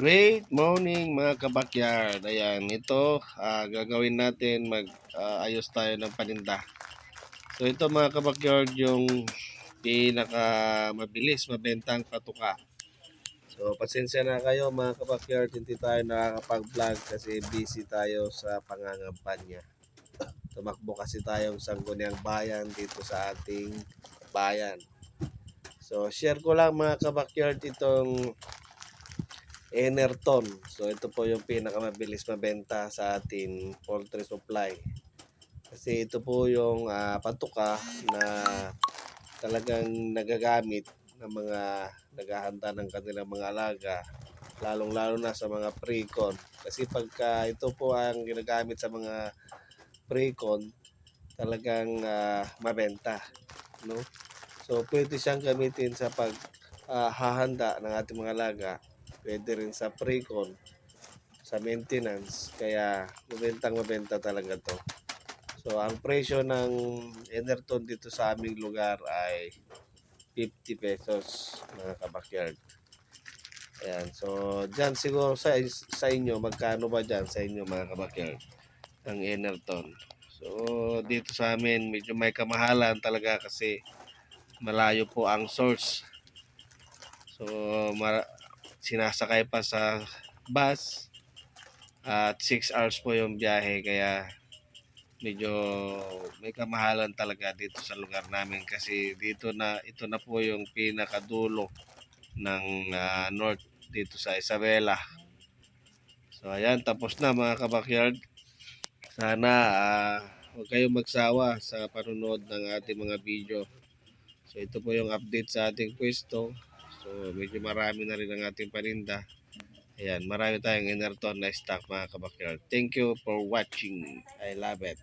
Great morning mga kabakyard. Ayan, ito ah, gagawin natin mag ah, ayos tayo ng paninda. So ito mga kabakyard yung pinaka mabilis mabentang patuka. So pasensya na kayo mga kabakyard, hindi tayo nakakapag-vlog kasi busy tayo sa pangangampanya. Tumakbo kasi tayong sangguniang bayan dito sa ating bayan. So share ko lang mga kabakyard itong Enerton. So ito po yung pinakamabilis mabenta sa atin poultry supply. Kasi ito po yung ah, patuka na talagang nagagamit ng mga naghahanda ng kanilang mga alaga lalong lalo na sa mga pre-con kasi pagka ito po ang ginagamit sa mga pre-con talagang ah, mabenta no so pwede siyang gamitin sa pag ah, hahanda ng ating mga alaga pwede rin sa pre-con, sa maintenance, kaya mabentang mabenta talaga to. So, ang presyo ng Enerton dito sa aming lugar ay 50 pesos mga kabakyard. Ayan, so dyan siguro sa, sa inyo, magkano ba dyan sa inyo mga kabakyard ng Enerton? So, dito sa amin, medyo may kamahalan talaga kasi malayo po ang source. So, sinasakay pa sa bus at 6 hours po yung biyahe. Kaya medyo may kamahalan talaga dito sa lugar namin kasi dito na ito na po yung pinakadulo ng ah, north dito sa Isabela. So ayan tapos na mga kabakyard sana ah, huwag kayong magsawa sa panunod ng ating mga video. So ito po yung update sa ating pwesto So, medyo marami na rin ang ating paninda. Ayan, marami tayong Enerton na stock mga kabakyard. Thank you for watching. I love it.